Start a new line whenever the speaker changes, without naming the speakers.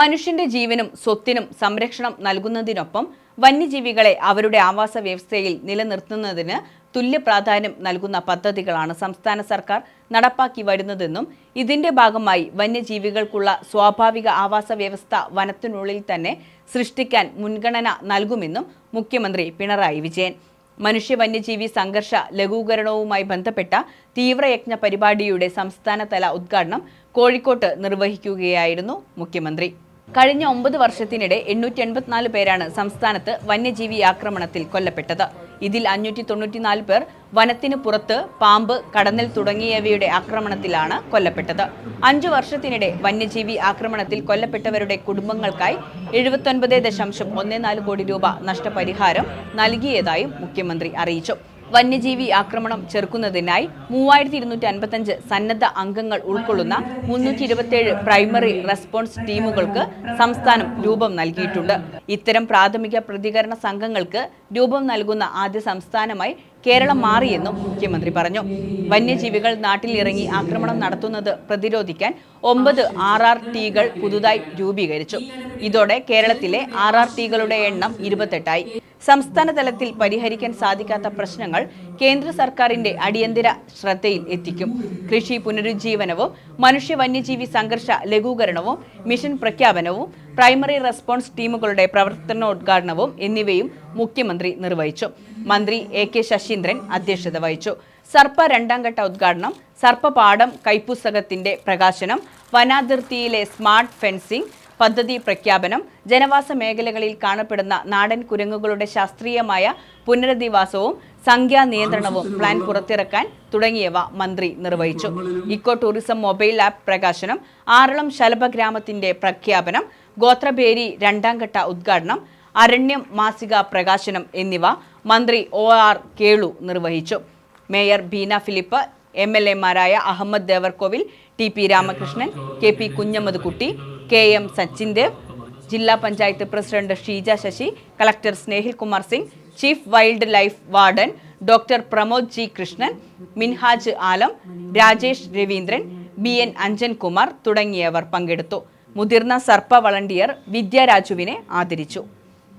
മനുഷ്യന്റെ ജീവനും സ്വത്തിനും സംരക്ഷണം നൽകുന്നതിനൊപ്പം വന്യജീവികളെ അവരുടെ ആവാസ വ്യവസ്ഥയിൽ നിലനിർത്തുന്നതിന് തുല്യ പ്രാധാന്യം നൽകുന്ന പദ്ധതികളാണ് സംസ്ഥാന സർക്കാർ നടപ്പാക്കി വരുന്നതെന്നും ഇതിന്റെ ഭാഗമായി വന്യജീവികൾക്കുള്ള സ്വാഭാവിക ആവാസ വ്യവസ്ഥ വനത്തിനുള്ളിൽ തന്നെ സൃഷ്ടിക്കാൻ മുൻഗണന നൽകുമെന്നും മുഖ്യമന്ത്രി പിണറായി വിജയൻ. മനുഷ്യ വന്യജീവി സംഘർഷ ലഘൂകരണവുമായി ബന്ധപ്പെട്ട തീവ്രയജ്ഞ പരിപാടിയുടെ സംസ്ഥാനതല ഉദ്ഘാടനം കോഴിക്കോട്ട് നിർവഹിക്കുകയായിരുന്നു മുഖ്യമന്ത്രി. കഴിഞ്ഞ ഒമ്പത് വർഷത്തിനിടെ എണ്ണൂറ്റി എൺപത്തിനാല് പേരാണ് സംസ്ഥാനത്ത് വന്യജീവി ആക്രമണത്തിൽ കൊല്ലപ്പെട്ടത്. ഇതിൽ അഞ്ഞൂറ്റി തൊണ്ണൂറ്റിനാല് പേർ വനത്തിന് പുറത്ത് പാമ്പ് കടന്നൽ തുടങ്ങിയവയുടെ ആക്രമണത്തിലാണ് കൊല്ലപ്പെട്ടത്. അഞ്ചു വർഷത്തിനിടെ വന്യജീവി ആക്രമണത്തിൽ കൊല്ലപ്പെട്ടവരുടെ കുടുംബങ്ങൾക്കായി എഴുപത്തൊൻപത് ദശാംശം ഒന്ന് നാല് കോടി രൂപ നഷ്ടപരിഹാരം നൽകിയതായും മുഖ്യമന്ത്രി അറിയിച്ചു. വന്യജീവി ആക്രമണം ചെറുക്കുന്നതിനായി മൂവായിരത്തി ഇരുന്നൂറ്റി അൻപത്തഞ്ച് സന്നദ്ധ അംഗങ്ങൾ ഉൾക്കൊള്ളുന്ന മുന്നൂറ്റി ഇരുപത്തിയേഴ് പ്രൈമറി റെസ്പോൺസ് ടീമുകൾക്ക് സംസ്ഥാനം രൂപം നൽകിയിട്ടുണ്ട്. ഇത്തരം പ്രാഥമിക പ്രതികരണ സംഘങ്ങൾക്ക് രൂപം നൽകുന്ന ആദ്യ സംസ്ഥാനമായി കേരളം മാറിയെന്നും മുഖ്യമന്ത്രി പറഞ്ഞു. വന്യജീവികൾ നാട്ടിലിറങ്ങി ആക്രമണം നടത്തുന്നത് പ്രതിരോധിക്കാൻ ഒമ്പത് ആർ ആർ ടികൾ പുതുതായി രൂപീകരിച്ചു. ഇതോടെ കേരളത്തിലെ ആർ ആർ ടികളുടെ എണ്ണം ഇരുപത്തെട്ടായി. സംസ്ഥാന തലത്തിൽ പരിഹരിക്കാൻ സാധിക്കാത്ത പ്രശ്നങ്ങൾ കേന്ദ്ര സർക്കാരിന്റെ അടിയന്തര ശ്രദ്ധയിൽ എത്തിക്കും. കൃഷി പുനരുജ്ജീവനവും മനുഷ്യ വന്യജീവി സംഘർഷ ലഘൂകരണവും മിഷൻ പ്രഖ്യാപനവും പ്രൈമറി റെസ്പോൺസ് ടീമുകളുടെ പ്രവർത്തനോദ്ഘാടനവും എന്നിവയും മുഖ്യമന്ത്രി നിർവഹിച്ചു. മന്ത്രി എ കെ ശശീന്ദ്രൻ അധ്യക്ഷത വഹിച്ചു. സർപ്പ രണ്ടാം ഘട്ട ഉദ്ഘാടനം സർപ്പപാഠം കൈപ്പുസ്തകത്തിന്റെ പ്രകാശനം വനാതിർത്തിയിലെ സ്മാർട്ട് ഫെൻസിംഗ് പദ്ധതി പ്രഖ്യാപനം ജനവാസ മേഖലകളിൽ കാണപ്പെടുന്ന നാടൻ കുരങ്ങുകളുടെ ശാസ്ത്രീയമായ പുനരധിവാസവും സംഖ്യാ നിയന്ത്രണവും പ്ലാൻ പുറത്തിറക്കാൻ തുടങ്ങിയവ മന്ത്രി നിർവഹിച്ചു. ഇക്കോ ടൂറിസം മൊബൈൽ ആപ്പ് പ്രകാശനം ആറളം ശലഭ ഗ്രാമത്തിന്റെ പ്രഖ്യാപനം ഗോത്രബേരി രണ്ടാം ഘട്ട ഉദ്ഘാടനം അരണ്യം മാസിക പ്രകാശനം എന്നിവ മന്ത്രി ഒ ആർ കേളു നിർവഹിച്ചു. Mayor Beena Philip M L എമാരായ Ahammed Devarkovil T P Ramakrishnan K P Kunhammed Kutty K M Sachin Dev ജില്ലാ panchayat president Sheeja Sasi collector Snehil Kumar Singh chief wildlife warden doctor Pramod G Krishnan Minhaj Alam Rajesh Raveendran B N Anjan Kumar തുടങ്ങിയവർ പങ്കെടുത്തു. മുതിർന്ന സർപ്പ volunteer വിദ്യാരാജുവിനെ ആദരിച്ചു.